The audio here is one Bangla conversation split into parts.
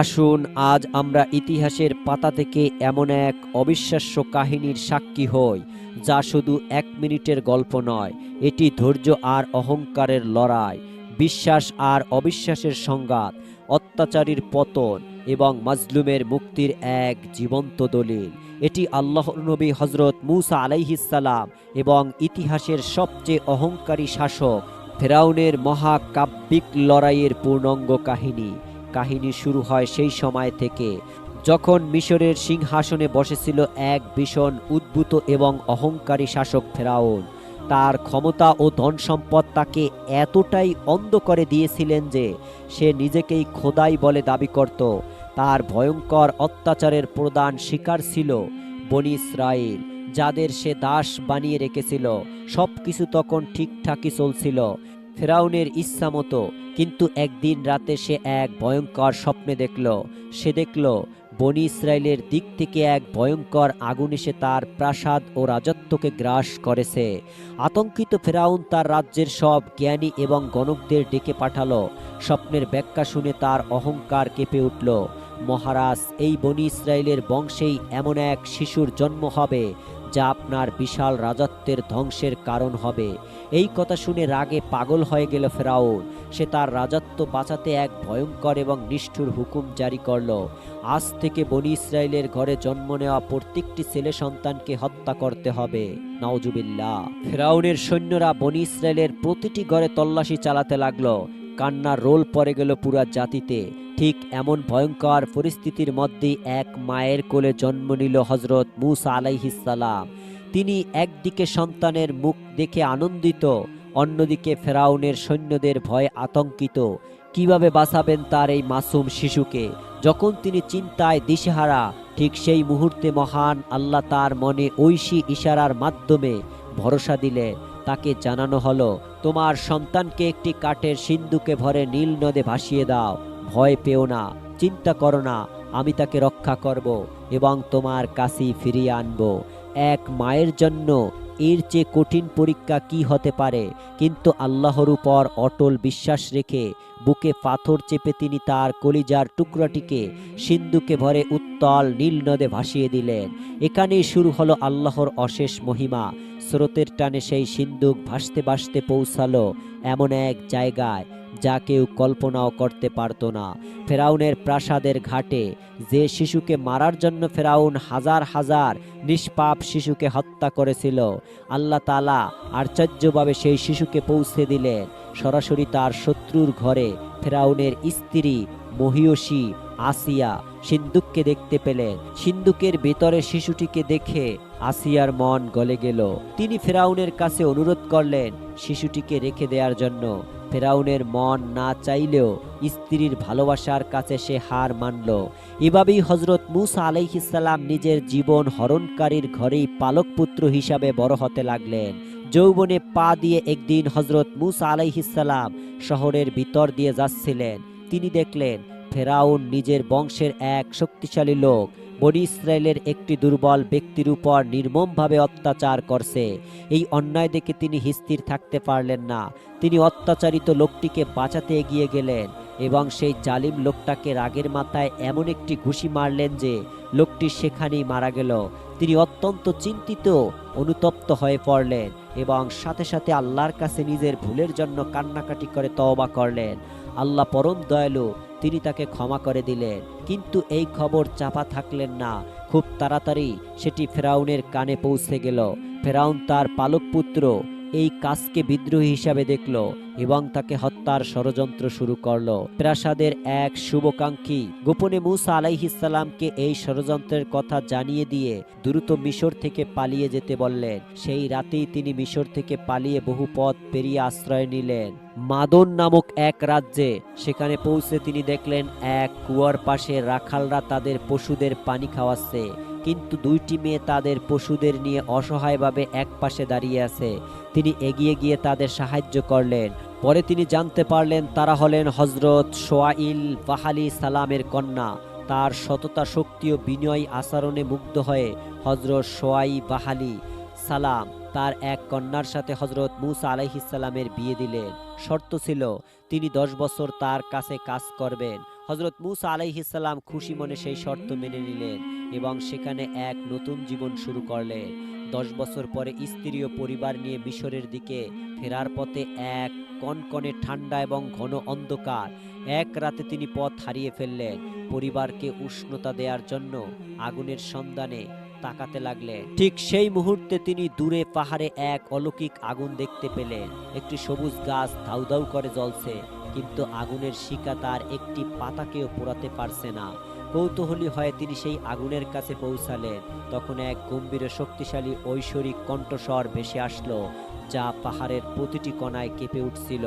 আসুন, আজ আমরা ইতিহাসের পাতা থেকে এমন এক অবিশ্বাস্য কাহিনীর সাক্ষী হই, যা শুধু এক মিনিটের গল্প নয়, এটি ধৈর্য আর অহংকারের লড়াই, বিশ্বাস আর অবিশ্বাসের সংঘাত, অত্যাচারীর পতন এবং মাজলুমের মুক্তির এক জীবন্ত দলিল। এটি আল্লাহ নবী হজরত মুসা আলাইহিসাল্লাম এবং ইতিহাসের সবচেয়ে অহংকারী শাসক ফেরাউনের মহাকাব্যিক লড়াইয়ের পূর্ণাঙ্গ কাহিনী। কাহিনী শুরু হয় সেই সময় থেকে। যখন মিশরের সিংহাসনে বসেছিল এক ভীষণ উদ্ভূত এবং অহংকারী শাসক ফেরাউন, তার ক্ষমতা ও ধন সম্পদ তাকে এতটাই অন্ধ করে দিয়েছিলেন যে সে নিজেকেই খোদাই বলে দাবি করত। তার ভয়ঙ্কর অত্যাচারের প্রদান শিকার ছিল বনি ইসরায়েল যাদের সে দাস বানিয়ে রেখেছিল। সব কিছু তখন ঠিকঠাকই চলছিল। ফেরাউনের ইচ্ছা মতো, কিন্তু একদিন রাতে সে এক ভয়ঙ্কর স্বপ্নে দেখল। সে দেখল, বনি ইসরায়েলের দিক থেকে এক ভয়ঙ্কর আগুন এসে তার প্রাসাদ ও রাজত্বকে গ্রাস করেছে। আতঙ্কিত ফেরাউন তার রাজ্যের সব জ্ঞানী এবং গণকদের ডেকে পাঠালো। স্বপ্নের ব্যাখ্যা শুনে তার অহংকার কেঁপে উঠল। মহারাজ, এই বনি ইসরায়েলের বংশেই এমন এক শিশুর জন্ম হবে যা আপনার বিশাল রাজত্বের ধ্বংসের কারণ হবে। এই কথা শুনে রাগে পাগল হয়ে গেল ফেরাউন। সে তার রাজত্ব বাঁচাতে এক ভয়ঙ্কর এবং নিষ্ঠুর হুকুম জারি করল। আজ থেকে বনি ইসরায়েলের ঘরে জন্ম নেওয়া প্রত্যেকটি ছেলে সন্তানকে হত্যা করতে হবে। নাওজুবিল্লাহ ফেরাউনের সৈন্যরা বনি ইসরায়েলের প্রতিটি ঘরে তল্লাশি চালাতে লাগল। কান্নার রোল পড়ে গেল পুরা জাতিতে। ঠিক এমন ভয়ঙ্কর পরিস্থিতির মধ্যে এক মায়ের কোলে জন্ম নিল হজরত মুসা আলাইহিসালাম তিনি একদিকে সন্তানের মুখ দেখে আনন্দিত, অন্যদিকে ফেরাউনের সৈন্যদের ভয়ে আতঙ্কিত। কীভাবে বাঁচাবেন তার এই মাসুম শিশুকে? যখন তিনি চিন্তায় দিশেহারা, ঠিক সেই মুহূর্তে মহান আল্লাহ তার মনে ঐশী ইশারার মাধ্যমে ভরসা দিলে। তাকে জানানো হলো, তোমার সন্তানকে একটি কাঠের সিন্ধুকে ভরে নীল নদে ভাসিয়ে দাও। ভয় পেও না, চিন্তা করো না, আমি তাকে রক্ষা করব এবং তোমার কাছেই ফিরিয়ে আনব। এক মায়ের জন্য এর চেয়ে কঠিন পরীক্ষা কি হতে পারে? কিন্তু আল্লাহর উপর অটল বিশ্বাস রেখে বুকে পাথর চেপে তিনি তার কলিজার টুকরাটিকে সিন্ধুকে ভরে উত্তল নীল নদে ভাসিয়ে দিলেন। এখানেই শুরু হলো আল্লাহর অশেষ মহিমা। স্রোতের টানে সেই সিন্ধুক ভাসতে ভাসতে পৌঁছালো এমন এক জায়গায়। যা কেউ কল্পনাও করতে পারত না। ফেরাউনের প্রাসাদের ঘাটে যে শিশুকে মারার জন্য ফেরাউন হাজার হাজার নিষ্পাপ শিশুকে হত্যা করেছিল, আল্লাহ তালা আশ্চর্যভাবে সেই শিশুকে পৌঁছে দিলেন। সরাসরি তার শত্রুর ঘরে ফেরাউনের স্ত্রী মহিয়সী আসিয়া সিন্দুককে দেখতে পেলেন। সিন্দুকের ভেতরে শিশুটিকে দেখে আসিয়ার মন গলে গেল। তিনি ফেরাউনের কাছে অনুরোধ করলেন শিশুটিকে রেখে দেওয়ার জন্য। ফেরাউনের মন না চাইলেও স্ত্রীর ভালোবাসার কাছে সে হার মানল। এভাবেই হজরত মুসা আলাইহিসাল্লাম নিজের জীবন হরণকারীর ঘরেই পালক পুত্র হিসাবে বড় হতে লাগলেন। যৌবনে পা দিয়ে একদিন হজরত মুসা আলাইহিসাল্লাম শহরের ভিতর দিয়ে যাচ্ছিলেন। তিনি দেখলেন, ফেরাউন নিজের বংশের এক শক্তিশালী লোক। বনি ইসরায়েলের একটি দুর্বল ব্যক্তির উপর নির্মমভাবে অত্যাচার করছে। এই অন্যায় দেখে তিনি স্থির থাকতে পারলেন না। তিনি অত্যাচারিত লোকটিকে বাঁচাতে এগিয়ে গেলেন এবং সেই জালিম লোকটাকে রাগের মাথায় এমন একটি ঘুষি মারলেন যে লোকটি সেখানেই মারা গেল। তিনি অত্যন্ত চিন্তিত, অনুতপ্ত হয়ে পড়লেন এবং সাথে সাথে আল্লাহর কাছে নিজের ভুলের জন্য কান্নাকাটি করে তওবা করলেন। আল্লাহ পরম দয়ালু তিনি তাকে ক্ষমা করে দিলেন। কিন্তু এই খবর চাপা থাকলেন না। খুব তাড়াতাড়ি সেটি ফেরাউনের কানে পৌঁছে গেল। ফেরাউন তার পালক পুত্র এই কাজকে বিদ্রোহী হিসাবে দেখল এবং তাকে হত্যার ষড়যন্ত্র শুরু করল। প্রাসাদের এক শুভকাঙ্ক্ষী, গোপনে মুসা আলাইহিসাল্লামকে এই ষড়যন্ত্রের কথা জানিয়ে দিয়ে দ্রুত মিশর থেকে পালিয়ে যেতে বললেন। সেই রাতেই তিনি মিশর থেকে পালিয়ে বহু পথ পেরিয়ে আশ্রয় নিলেন। মাদন নামক এক রাজ্যে। সেখানে পৌঁছে তিনি দেখলেন এক কুয়ার পাশে রাখালরা তাদের পশুদের পানি খাওয়াচ্ছে। কিন্তু দুইটি মেয়ে তাদের পশুদের নিয়ে অসহায়ভাবে এক পাশে দাঁড়িয়ে আছে। তিনি এগিয়ে গিয়ে তাদের সাহায্য করলেন। পরে তিনি জানতে পারলেন তারা হলেন হজরত সোয়াইল বাহালি সালামের কন্যা। তার সততা, শক্তি ও বিনয় আচরণে মুগ্ধ হয়ে হজরত সোয়াই বাহালি সালাম তার এক কন্যার সাথে হজরত মুসা আলাইহিসাল্লামের বিয়ে দিলেন। শর্ত ছিল, তিনি দশ বছর তার কাছে কাজ করবেন। হজরত মুসা আলাইহিসাল্লাম খুশি মনে সেই শর্ত মেনে নিলেন এবং সেখানে এক নতুন জীবন শুরু করলেন। দশ বছর পরে স্ত্রী ও পরিবার নিয়ে মিশরের দিকে ফেরার পথে এক কনকনে ঠান্ডা এবং ঘন অন্ধকার। এক রাতে তিনি পথ হারিয়ে ফেললেন। পরিবারকে উষ্ণতা দেওয়ার জন্য আগুনের সন্ধানে তাকাতে লাগলে। ঠিক সেই মুহূর্তে তিনি দূরে পাহাড়ে এক অলৌকিক আগুন দেখতে পেলেন। একটি সবুজ গাছ ধাউধাউ ধাউ করে জ্বলছে, কিন্তু আগুনের শিকা তার একটি পাতাকেও পোড়াতে পারছে না। কৌতূহলী হয়ে তিনি সেই আগুনের কাছে পৌঁছালেন। তখন এক গম্ভীর শক্তিশালী ঐশ্বরিক কণ্ঠস্বর ভেসে আসলো। যা পাহাড়ের প্রতিটি কণায় কেঁপে উঠছিল।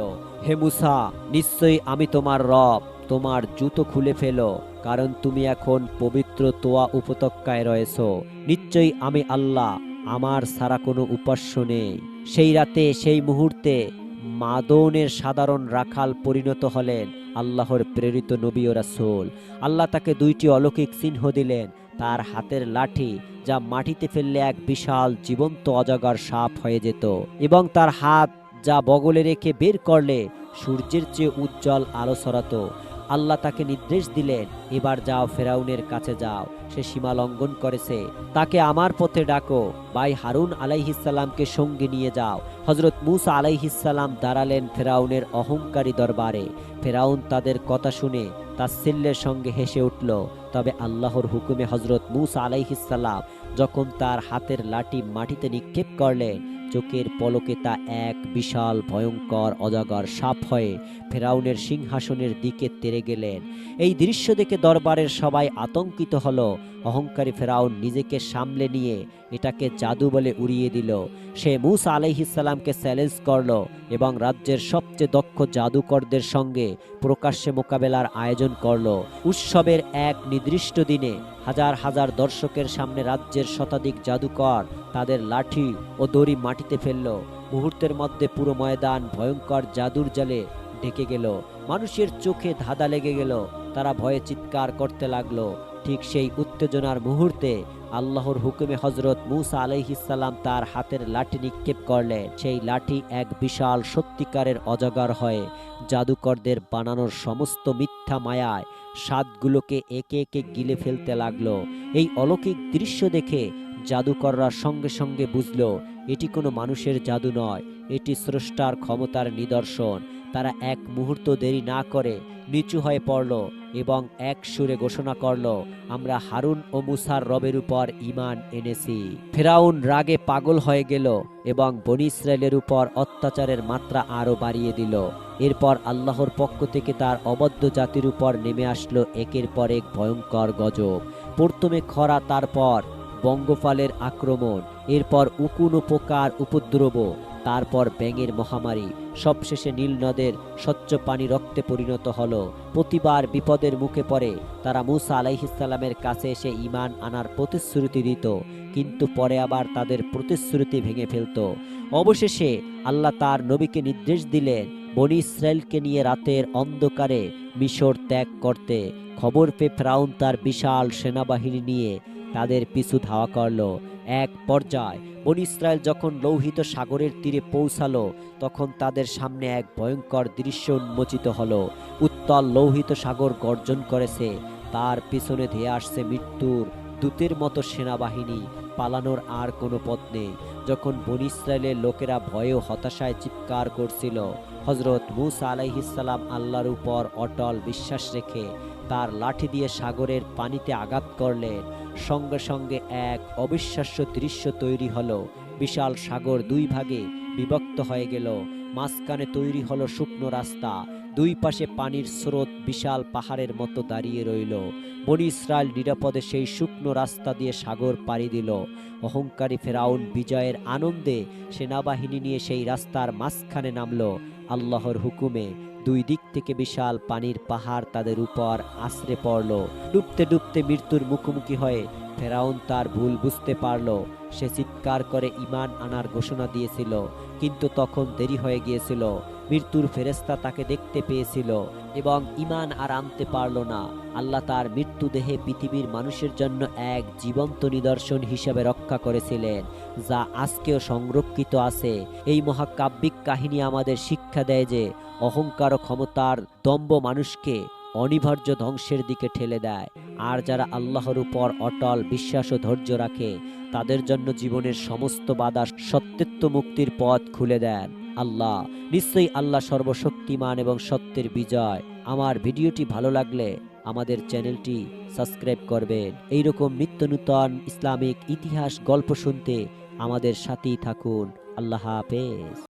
হে মুসা, নিশ্চয়ই আমি তোমার রব, তোমার জুতো খুলে ফেলো, কারণ তুমি এখন পবিত্র তোয়া উপত্যকায় রয়েছ। নিশ্চয়ই আমি আল্লাহ, আমার সারা কোনো উপাস্য নেই। সেই রাতে, সেই মুহূর্তে মাদনের সাধারণ রাখাল পরিণত হলেন আল্লাহর প্রেরিত নবী ও রাসুল। আল্লাহ তাকে দুইটি অলৌকিক চিহ্ন দিলেন তার হাতের লাঠি যা মাটিতে ফেললে এক বিশাল জীবন্ত অজাগর সাপ হয়ে যেত এবং তার হাত যা বগলে রেখে বের করলে সূর্যের চেয়ে উজ্জ্বল আলো ছড়াতো। আল্লাহ তাকে নির্দেশ দিলেন, এবার যাও ফেরাউনের কাছে যাও, সে সীমা লঙ্ঘন করেছে। তাকে আমার পথে ডাকো। ভাই হারুন আলাইহিসাল্লামকে সঙ্গে নিয়ে যাও। হজরত মুসা আলাইহিসাল্লাম দাঁড়ালেন ফেরাউনের অহংকারী দরবারে। ফেরাউন তাদের কথা শুনে তার সিল্লের সঙ্গে হেসে উঠল। তবে আল্লাহর হুকুমে হজরত মুসা আলাইহিসাল্লাম যখন তার হাতের লাঠি মাটিতে নিক্ষেপ করলেন চোখের পলকে তা এক বিশাল, ভয়ঙ্কর, অজাগর সাপ হয়ে ফেরাউনের সিংহাসনের দিকে তেরে গেলেন। এই দৃশ্য দেখে দরবারের সবাই আতঙ্কিত হলো। অহংকারী ফেরাউন নিজেকে সামলে নিয়ে এটাকে জাদু বলে উড়িয়ে দিল। সে মুসা আলাইহিসাল্লামকে চ্যালেঞ্জ করল এবং রাজ্যের সবচেয়ে দক্ষ জাদুকরদের সঙ্গে প্রকাশ্যে মোকাবেলার আয়োজন করল। উৎসবের এক নির্দিষ্ট দিনে হাজার হাজার দর্শকের সামনে রাজ্যের শতাধিক জাদুকর তাদের লাঠি ও দড়ি মাটিতে ফেলল। মুহূর্তের মধ্যে পুরো ময়দান ভয়ঙ্কর জাদুর জালে ঢেকে গেল। মানুষের চোখে ধাঁধা লেগে গেল। তারা ভয়ে চিৎকার করতে লাগল। ঠিক সেই উত্তেজনার মুহূর্তে আল্লাহর হুকুমে হজরত মুসা আলাইহিসাল্লাম তার হাতের লাঠি নিক্ষেপ করলেন সেই লাঠি এক বিশাল সত্যিকারের অজগর হয়ে জাদুকরদের বানানোর সমস্ত মিথ্যা মায়ায় স্বাদগুলোকে একে একে গিলে ফেলতে লাগল। এই অলৌকিক দৃশ্য দেখে জাদুকররা সঙ্গে সঙ্গে বুঝল, এটি কোনো মানুষের জাদু নয়, এটি স্রষ্টার ক্ষমতার নিদর্শন। তারা এক মুহূর্ত দেরি না করে নিচু হয়ে পড়ল এবং এক সুরে ঘোষণা করল, আমরা হারুন ও মুসার রবের উপর ইমান এনেছি। ফেরাউন রাগে পাগল হয়ে গেল এবং বনি ইসরায়েলের উপর অত্যাচারের মাত্রা আরও বাড়িয়ে দিল। এরপর আল্লাহর পক্ষ থেকে তার অবদ্ধ জাতির উপর নেমে আসলো একের পর এক ভয়ঙ্কর গজব। প্রথমে খরা, তারপর বঙ্গফালের আক্রমণ, এরপর উকুন পোকার উপদ্রব। তারপর ব্যাঙের মহামারী। সবশেষে নীল নদের স্বচ্ছ পানি রক্তে পরিণত হলো। প্রতিবার বিপদের মুখে পড়ে, তারা মুসা আলাইহিসাল্লামের কাছে এসে ইমান আনার প্রতিশ্রুতি দিত। কিন্তু পরে আবার তাদের প্রতিশ্রুতি ভেঙে ফেলত। অবশেষে আল্লাহ তার নবীকে নির্দেশ দিলেন, বনি ইসরায়েলকে নিয়ে রাতের অন্ধকারে মিশর ত্যাগ করতে। খবর পেয়ে ফ্রাউন তার বিশাল সেনাবাহিনী নিয়ে তাদের পিছু ধাওয়া করল। এক পর্যায়ে বনি ইসরায়েল যখন লৌহিত সাগরের তীরে পৌঁছালো, তখন তাদের সামনে এক ভয়ঙ্কর দৃশ্য উন্মোচিত হল। উত্তল লৌহিত সাগর গর্জন করেছে, তার পিছনে ধেয়ে আসছে মৃত্যুর দূতের মতো সেনাবাহিনী, পালানোর আর কোনো পথ নেই। যখন বনি ইসরায়েলের লোকেরা ভয়ে হতাশায় চিৎকার করছিল হজরত মুসা আলাইহিসাল্লাম আল্লাহর উপর অটল বিশ্বাস রেখে তার লাঠি দিয়ে সাগরের পানিতে আঘাত করলেন সঙ্গে সঙ্গে এক অবিশ্বাস্য দৃশ্য তৈরি হলো। বিশাল সাগর দুই ভাগে বিভক্ত হয়ে গেল। মাঝখানে তৈরি হলো শুকনো রাস্তা। দুই পাশে পানির স্রোত বিশাল পাহাড়ের মতো দাঁড়িয়ে রইল। বনি ইসরায়েল নিরাপদে সেই শুকনো রাস্তা দিয়ে সাগর পাড়ি দিল। অহংকারী ফেরাউন বিজয়ের আনন্দে সেনাবাহিনী নিয়ে সেই রাস্তার মাঝখানে নামলো। আল্লাহর হুকুমে দুই দিক থেকে বিশাল পানির পাহাড় তাদের উপর আশ্রে পড়ল। ডুবতে ডুবতে মৃত্যুর মুখোমুখি হয়ে ফেরাউন তার ভুল বুঝতে পারল। সে চিৎকার করে ইমান আনার ঘোষণা দিয়েছিল, কিন্তু তখন দেরি হয়ে গিয়েছিল। মৃত্যুর ফেরেস্তা তাকে দেখতে পেয়েছিল। এবং ইমান আর আনতে পারল না। আল্লাহ তার মৃত্যুদেহে পৃথিবীর মানুষের জন্য এক জীবন্ত নিদর্শন হিসেবে রক্ষা করেছিলেন, যা আজকেও সংরক্ষিত আছে। এই মহাকাব্যিক কাহিনী আমাদের শিক্ষা দেয় যে, অহংকার ও ক্ষমতার দম্ভ মানুষকে অনিবার্য ধ্বংসের দিকে ঠেলে দেয়। আর যারা আল্লাহর উপর অটল বিশ্বাস ও ধৈর্য রাখে, তাদের জন্য জীবনের সমস্ত বাধা সত্যত্ব মুক্তির পথ খুলে দেন। আল্লাহ। নিশ্চয়ই আল্লাহ সর্বশক্তিমান এবং সত্যের বিজয়। আমার ভিডিওটি ভালো লাগলে আমাদের চ্যানেলটি সাবস্ক্রাইব করবেন। এইরকম নিত্য নূতন ইসলামিক ইতিহাস গল্প শুনতে আমাদের সাথেই থাকুন। আল্লাহ হাফেজ।